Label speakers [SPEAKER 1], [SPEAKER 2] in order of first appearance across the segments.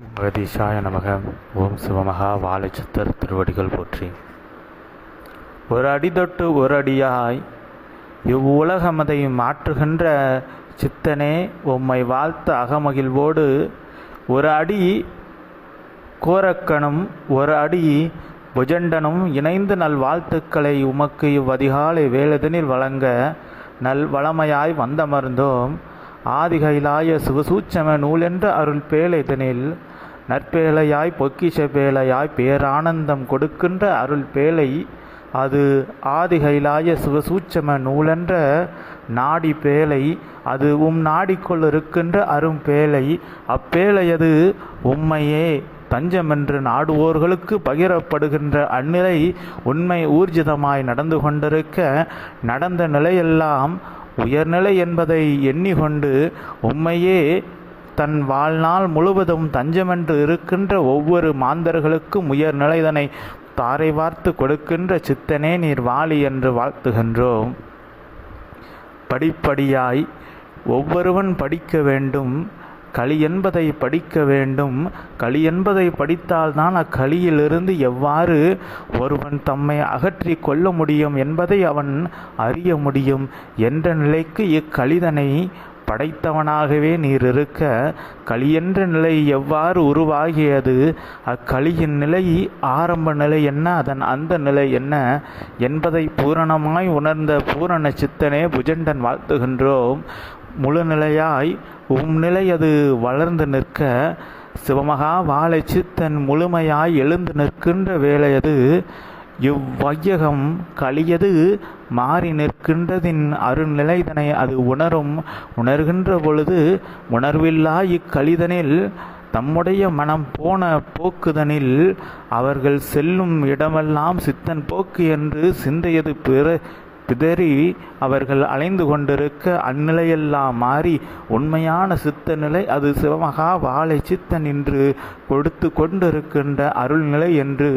[SPEAKER 1] ஜெகதீஷாய நமக. ஓம் சிவமகா. வாழைச்சித்தர் திருவடிகள் போற்றி. ஒரு அடி தொட்டு ஒரு அடியாய் இவ்வுலகமதை மாற்றுகின்ற சித்தனே உம்மை வாழ்த்த அகமகிழ்வோடு ஒரு அடி கோரக்கனும் ஒரு அடி புஜண்டனும் இணைந்து நல் வாழ்த்துக்களை உமக்கு இவ்வதிகாலை வேலதனில் வழங்க நல் வளமையாய் வந்தமர்ந்தோம். ஆதிகைலாய சிவசூச்சம நூலென்ற அருள் பேலைதனில் நற்பேழையாய் பொக்கிஷ பேழையாய் பேரானந்தம் கொடுக்கின்ற அருள் பேழை அது ஆதிகைலாய சிவசூச்சம நூலென்ற நாடி பேழை அது உம் நாடிக்குள் இருக்கின்ற அரும் பேழை. அப்பேழையது உம்மையே தஞ்சமென்று நாடுவோர்களுக்கு பகிரப்படுகின்ற அந்நிலை உண்மை ஊர்ஜிதமாய் நடந்து கொண்டிருக்க நடந்த நிலையெல்லாம் உயர்நிலை என்பதை எண்ணிக்கொண்டு உம்மையே தன் வாழ்நாள் முழுவதும் தஞ்சமென்று இருக்கின்ற ஒவ்வொரு மாந்தர்களுக்கும் உயர்நிலைதனை தாரை வார்த்து கொடுக்கின்ற சித்தனே நீர் வாழி என்று வாழ்த்துகின்றோம். படிப்படியாய் ஒவ்வொருவன் படிக்க வேண்டும். களி என்பதை படிக்க வேண்டும். களி என்பதை படித்தால்தான் அக்களியிலிருந்து எவ்வாறு ஒருவன் தம்மை அகற்றி கொள்ள முடியும் என்பதை அவன் அறிய முடியும். என்ற நிலைக்கு இக்களிதனை படைத்தவனாகவே நீர் இருக்க களியென்ற நிலை எவ்வாறு உருவாகியது? அக்களியின் நிலை ஆரம்ப நிலை என்ன? அதன் அந்த நிலை என்ன? என்பதை பூரணமாய் உணர்ந்த பூரண சித்தனே புஜண்டன் வாழ்த்துகின்றோம். முழு நிலையாய் உம் நிலை அது வளர்ந்து நிற்க சிவமகா வாழை சித்தன் முழுமையாய் எழுந்து நிற்கின்ற வேலையது இவ்வையகம் கலியது மாறி நிற்கின்றதின் அருநிலைதனை அது உணரும். உணர்கின்ற பொழுது உணர்வில்லா இக்கலிதனில் தம்முடைய மனம் போன போக்குதனில் அவர்கள் செல்லும் இடமெல்லாம் சித்தன் போக்கு என்று சிந்தையது பிற பிதறி அவர்கள் அலைந்து கொண்டிருக்க அந்நிலையெல்லாம் மாறி உண்மையான சித்த நிலை அது சிவமகா வாழை சித்தன் என்று கொடுத்து கொண்டிருக்கின்ற அருள்நிலை என்று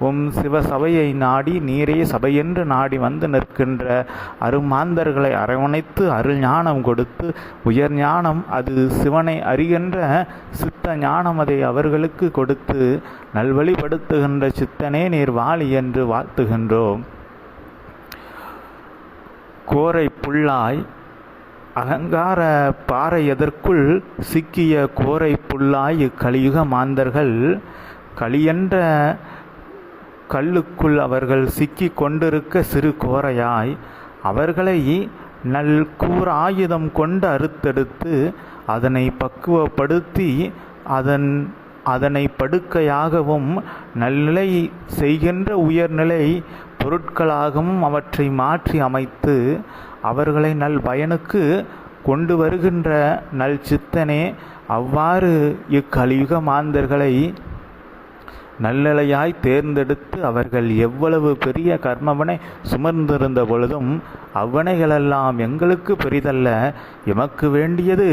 [SPEAKER 1] உம் சிவசபையை நாடி நீரே சபையென்று நாடி வந்து நிற்கின்ற அருமாந்தர்களை அரவணைத்து அருள் ஞானம் கொடுத்து உயர் ஞானம் அது சிவனை அறிகின்ற சித்த ஞானம் அதை அவர்களுக்கு கொடுத்து நல்வழிப்படுத்துகின்ற சித்தனே நீர் வாழி என்று வாழ்த்துகின்றோம். கோரை புல்லாய் அகங்கார பாறை எதற்குள் சிக்கிய கோரை புல்லாய் இக்கலியுக மாந்தர்கள் களியென்ற கல்லுக்குள் அவர்கள் சிக்கி கொண்டிருக்க சிறு கோரையாய் அவர்களை நல் கூர் ஆயுதம் கொண்டு அறுத்தெடுத்து அதனை பக்குவப்படுத்தி அதன் அதனை படுக்கையாகவும் நல்நிலை செய்கின்ற உயர்நிலை பொருட்களாகவும் அவற்றை மாற்றி அமைத்து அவர்களை நல் பயனுக்கு கொண்டு வருகின்ற நல் சித்தனே அவ்வாறு இக்கலியுக மாந்தர்களை நல்லலையாய் தேர்ந்தெடுத்து அவர்கள் எவ்வளவு பெரிய கர்மவனை சுமர்ந்திருந்த பொழுதும் அவ்வனைகளெல்லாம் எங்களுக்கு பெரிதல்ல. எமக்கு வேண்டியது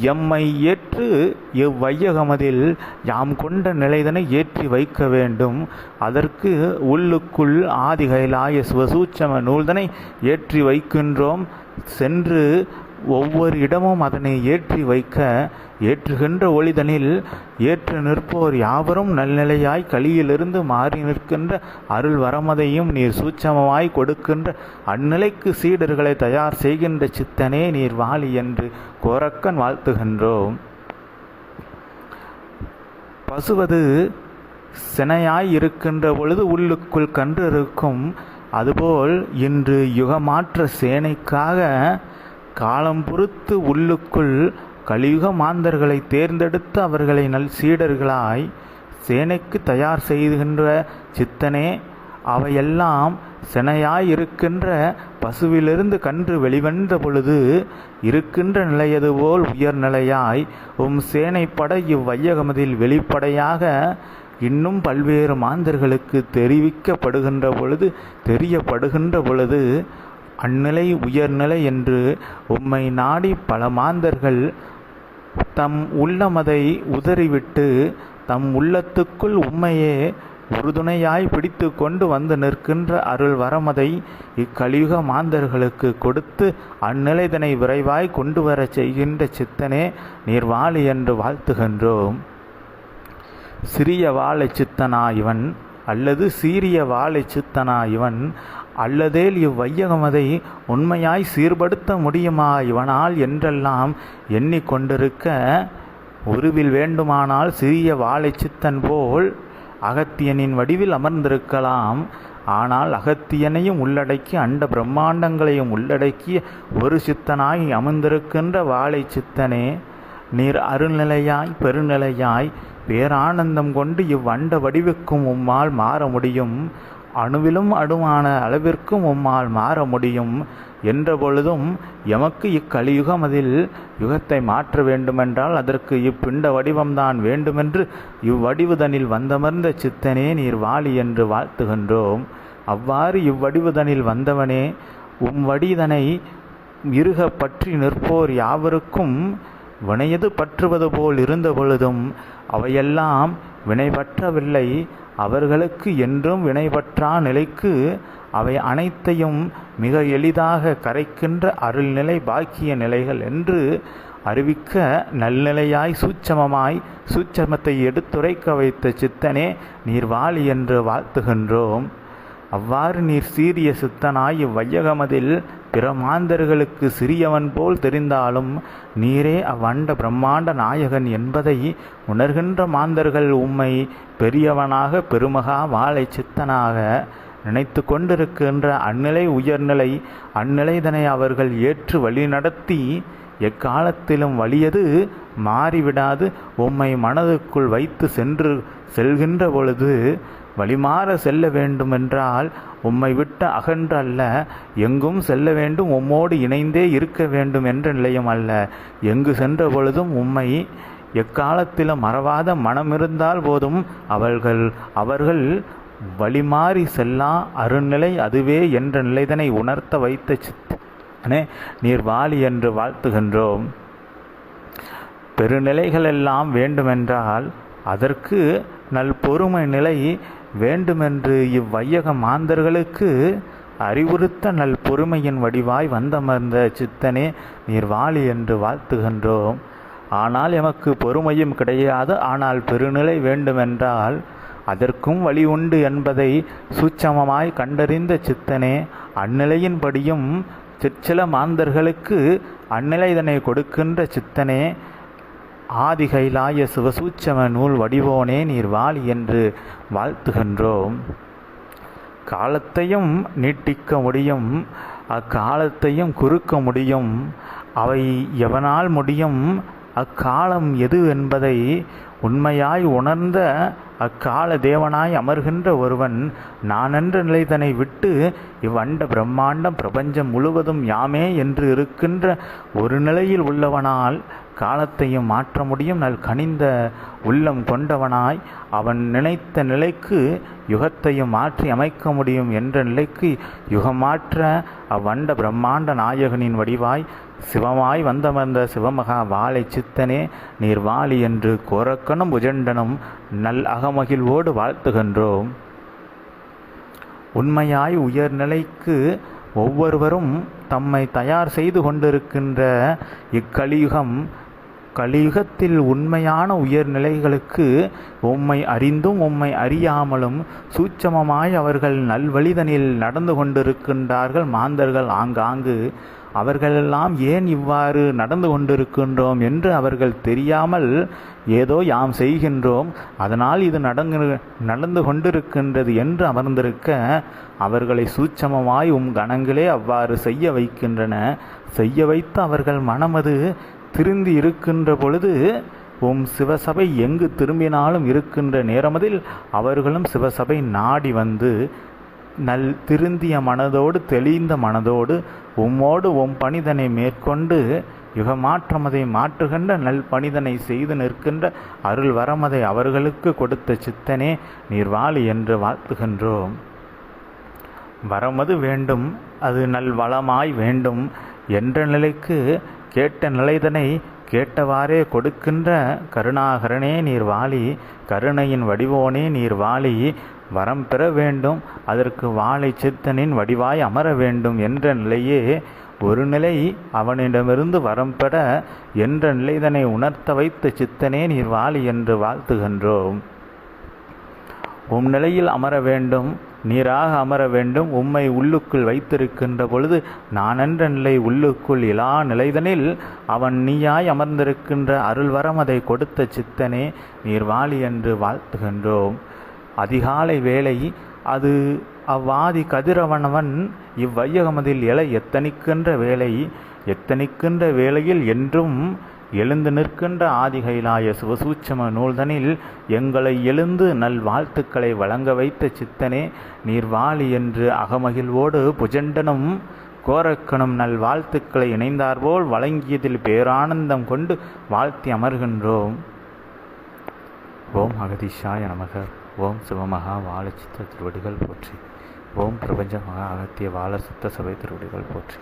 [SPEAKER 1] எம்மை ஏற்று எவ்வையகமதில் யாம் கொண்ட நிலைதனை ஏற்றி வைக்க வேண்டும். அதற்கு உள்ளுக்குள் ஆதிகைலாய சுவசூச்சம நூல்தனை ஏற்றி வைக்கின்றோம். சென்று ஒவ்வொரு இடமும் அதனை ஏற்றி வைக்க ஏற்றுகின்ற ஒளிதனில் ஏற்று நிற்போர் யாவரும் நல்நிலையாய் கலியிலிருந்து மாறி நிற்கின்ற அருள் வரமதையும் நீர் சூட்சமமாய் கொடுக்கின்ற அந்நிலைக்கு சீடர்களை தயார் செய்கின்ற சித்தனே நீர் வாழி என்று கோரக்கன் வாழ்த்துகின்றோம். பசுவது சினையாய் இருக்கின்ற பொழுது உள்ளுக்குள் கன்று இருக்கும் அதுபோல் இன்று யுகமாற்ற சேனைக்காக காலம் பொறுத்து உள்ளுக்குள் கலியுக மாந்தர்களை தேர்ந்தெடுத்து அவர்களை நல் சீடர்களாய் சேனைக்கு தயார் செய்கின்ற சித்தனே அவையெல்லாம் செனையாயிருக்கின்ற பசுவிலிருந்து கன்று வெளிவந்த பொழுது இருக்கின்ற நிலையது போல் உயர்நிலையாய் உம் சேனைப்பட இவ்வையகமதில் வெளிப்படையாக இன்னும் பல்வேறு மாந்தர்களுக்கு தெரிவிக்கப்படுகின்ற பொழுது தெரியப்படுகின்ற பொழுது அந்நிலை உயர்நிலை என்று உம்மை நாடி பல மாந்தர்கள் தம் உள்ளமதை உதறிவிட்டு தம் உள்ளத்துக்குள் உம்மையே உறுதுணையாய் பிடித்து கொண்டு வந்து நிற்கின்ற அருள் வரமதை இக்கலியுக மாந்தர்களுக்கு கொடுத்து அந்நிலைதனை விரைவாய் கொண்டு வரச் செய்கின்ற சித்தனே நீர் வாழி என்று வாழ்த்துகின்றோம். சிறிய வாழை சித்தனா இவன் அல்லது சீரிய வாழை சித்தனா இவன் அல்லதேல் இவ்வையகமதை உண்மையாய் சீர்படுத்த முடியுமா? இவனால் என்றெல்லாம் எண்ணிக்கொண்டிருக்க உருவில் வேண்டுமானால் சிறிய வாழை சித்தன் போல் அகத்தியனின் வடிவில் அமர்ந்திருக்கலாம். ஆனால் அகத்தியனையும் உள்ளடக்கி அண்ட பிரம்மாண்டங்களையும் உள்ளடக்கிய ஒரு சித்தனாய் அமர்ந்திருக்கின்ற வாழை சித்தனே நீர் அருள்நிலையாய் பெருநிலையாய் பேரானந்தம் கொண்டு இவ்வண்ட வடிவுக்கும் உம்மால் மாற முடியும். அணுவிலும் அணுவான அளவிற்கும் உம்மால் மாற முடியும். என்ற பொழுதும் எமக்கு இக்கலியுகம் அதில் யுகத்தை மாற்ற வேண்டுமென்றால் அதற்கு இப்பிண்ட வடிவம்தான் வேண்டுமென்று இவ்வடிவுதனில் வந்தமர்ந்த சித்தனே நீர் வாழி என்று வாழ்த்துகின்றோம். அவ்வாறு இவ்வடிவுதனில் வந்தவனே உம் வடிதனை இருக பற்றி நிற்போர் யாவருக்கும் வினையது பற்றுவது போல் இருந்த பொழுதும் அவையெல்லாம் வினைபற்றவில்லை. அவர்களுக்கு என்றும் வினைபற்றா நிலைக்கு அவை அனைத்தையும் மிக எளிதாக கரைக்கின்ற அருள்நிலை பாக்கிய நிலைகள் என்று அறிவிக்க நல்நிலையாய் சூட்சமமாய் சூட்சமத்தை எடுத்துரைக்க வைத்த சித்தனே நீர் வாழி என்று வாழ்த்துகின்றோம். அவ்வாறு நீர் சீரிய சித்தனாய் இவ்வையகமதில் பிற மாந்தர்களுக்கு சிறியவன் போல் தெரிந்தாலும் நீரே அவ்வண்ட பிரம்மாண்ட நாயகன் என்பதை உணர்கின்ற மாந்தர்கள் உம்மை பெரியவனாக பெருமகா வாழை சித்தனாக நினைத்து கொண்டிருக்கின்ற அந்நிலை உயர்நிலை அந்நிலைதனை அவர்கள் ஏற்று வழிநடத்தி எக்காலத்திலும் வலியது மாறிவிடாது. உம்மை மனதுக்குள் வைத்து சென்று செல்கின்ற பொழுது வழிமாற செல்ல வேண்டுமென்றால் உம்மை விட்டு அகன்று அல்ல எங்கும் செல்ல வேண்டும் உம்மோடு இணைந்தே இருக்க வேண்டும் என்ற நிலையும் அல்ல. எங்கு சென்ற பொழுதும் உம்மை எக்காலத்திலும் மறவாத மனம் இருந்தால் போதும் அவர்கள் அவர்கள் வழிமாறி செல்லா அருண்நிலை அதுவே என்ற நிலைதனை உணர்த்த வைத்த சித்தனே நீர் வாலி என்று வாழ்த்துகின்றோம். பெருநிலைகளெல்லாம் வேண்டுமென்றால் அதற்கு நல் பொறுமை நிலை வேண்டுமென்று இவ்வையக மாந்தர்களுக்கு அறிவுறுத்த நல் பொறுமையின் வடிவாய் வந்தமர்ந்த சித்தனே நீர் வாழி என்று வாழ்த்துகின்றோம். ஆனால் எமக்கு பொறுமையும் கிடையாது. ஆனால் பெருநிலை வேண்டுமென்றால் அதற்கும் வழி உண்டு என்பதை சூட்சமமாய் கண்டறிந்த சித்தனே அந்நிலையின்படியும் சிற்சில மாந்தர்களுக்கு அந்நிலைதனை கொடுக்கின்ற சித்தனே ஆதிகைலாய சிவசூச்சம நூல் வடிவோனே நீர் வாழி என்று வாழ்த்துகின்றோம். காலத்தையும் நீட்டிக்க முடியும் அக்காலத்தையும் குறுக்க முடியும் அவை எவனால் முடியும் அக்காலம் எது என்பதை உண்மையாய் உணர்ந்த அக்கால தேவனாய் அமர்கின்ற ஒருவன் நானென்ற நிலைதனை விட்டு இவ்வண்ட பிரம்மாண்டம் பிரபஞ்சம் முழுவதும் யாமே என்று இருக்கின்ற ஒரு நிலையில் உள்ளவனால் காலத்தையும் மாற்ற முடியும். நல் கனிந்த உள்ளம் கொண்டவனாய் அவன் நினைத்த நிலைக்கு யுகத்தையும் மாற்றி அமைக்க முடியும் என்ற நிலைக்கு யுகமாற்ற அவ்வண்ட பிரம்மாண்ட நாயகனின் வடிவாய் சிவமாய் வந்தமர்ந்த சிவமகா வாழை சித்தனே நீர் வாழி என்று கோரக்கனும் புஜண்டனும் நல் அகமகிழ்வோடு வாழ்த்துகின்றோம். உண்மையாய் உயர்நிலைக்கு ஒவ்வொருவரும் தம்மை தயார் செய்து கொண்டிருக்கின்ற இக்கலியுகம் கலியுகத்தில் உண்மையான உயர்நிலைகளுக்கு உம்மை அறிந்தும் உம்மை அறியாமலும் சூட்சமமாய் அவர்கள் நல்வழிதனில் நடந்து கொண்டிருக்கின்றார்கள் மாந்தர்கள். ஆங்காங்கு அவர்களெல்லாம் ஏன் இவ்வாறு நடந்து கொண்டிருக்கின்றோம் என்று அவர்கள் தெரியாமல் ஏதோ யாம் செய்கின்றோம். அதனால் இது நடங்கு நடந்து கொண்டிருக்கின்றது என்று அமர்ந்திருக்க அவர்களை சூட்சமமாய் உம் கணங்களே அவ்வாறு செய்ய வைக்கின்றன. செய்ய வைத்து அவர்கள் மனமது திருந்தி இருக்கின்ற பொழுது உம் சிவசபை எங்கு திரும்பினாலும் இருக்கின்ற நேரமதில் அவர்களும் சிவசபை நாடி வந்து நல் திருந்திய மனதோடு தெளிந்த மனதோடு உம்மோடு உம் பணிதனை மேற்கொண்டு யுகமாற்றமதை மாற்றுகின்ற நல் பணிதனை செய்து நிற்கின்ற அருள் வரமதை அவர்களுக்கு கொடுத்த சித்தனே நீர் வாழி என்று வாழ்த்துகின்றோம். வரமது வேண்டும் அது நல் வளமாய் வேண்டும் என்ற நிலைக்கு கேட்ட நிலைதனை கேட்டவாறே கொடுக்கின்ற கருணாகரனே நீர் வாழி கருணையின் வடிவோனே நீர் வாழி வரம் பெற வேண்டும் அதற்கு வாழை சித்தனின் வடிவாய் அமர வேண்டும் என்ற நிலையே ஒரு நிலை அவனிடமிருந்து வரம் பெற என்ற நிலைதனை உணர்த்த வைத்த சித்தனே நீர் வாழி என்று வாழ்த்துகின்றோம். உம் நிலையில் அமர வேண்டும் நீராக அமர வேண்டும். உம்மை உள்ளுக்குள் வைத்திருக்கின்ற பொழுது நானென்ற நிலை உள்ளுக்குள் இலா நிலைதனில் அவன் நீயாய் அமர்ந்திருக்கின்ற அருள்வரம் அதை கொடுத்த சித்தனே நீர் வாழி என்று வாழ்த்துகின்றோம். அதிகாலை வேளை அது அவ்வாதி கதிரவனவன் இவ்வையகமதில் எழ எத்தனிக்கின்ற வேலை எத்தனிக்கின்ற வேளையில் என்றும் எழுந்து நிற்கின்ற ஆதிகைலாய சிவசூட்சம நூல்தனில் எங்களை எழுந்து நல் வாழ்த்துக்களை வழங்க வைத்த சித்தனே நீர் வாழி என்று அகமகிழ்வோடு புஜண்டனும் கோரக்கனும் நல் வாழ்த்துக்களை இணைந்தார்போல் வழங்கியதில் பேரானந்தம் கொண்டு வாழ்த்தி அமர்கின்றோம். ஓம் அகதிஷாய நமக. ஓம் சிவமகா வாழச்சித்த திருவடிகள் போற்றி. ஓம் பிரபஞ்ச மகா அகத்திய வாழ சுத்த சபை திருவடிகள் போற்றி.